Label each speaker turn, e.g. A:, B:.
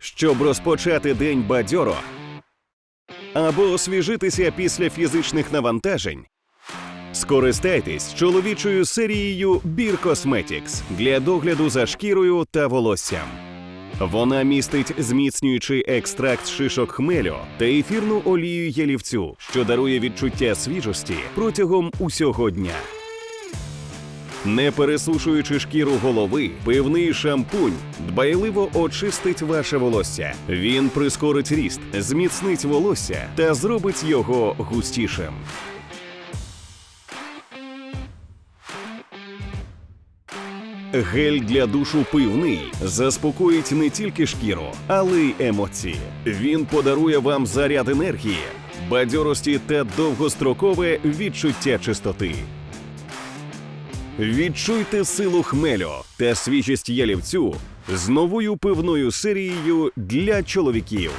A: щоб розпочати день бадьоро або освіжитися після фізичних навантажень. Скористайтесь чоловічою серією Бір Cosmetics для догляду за шкірою та волоссям. Вона містить зміцнюючий екстракт шишок хмелю та ефірну олію ялівцю, що дарує відчуття свіжості протягом усього дня. Не пересушуючи шкіру голови, пивний шампунь дбайливо очистить ваше волосся. Він прискорить ріст, зміцнить волосся та зробить його густішим. Гель для душу пивний заспокоїть не тільки шкіру, але й емоції. Він подарує вам заряд енергії, бадьорості та довгострокове відчуття чистоти. Відчуйте силу хмелю та свіжість ялівцю з новою пивною серією для чоловіків.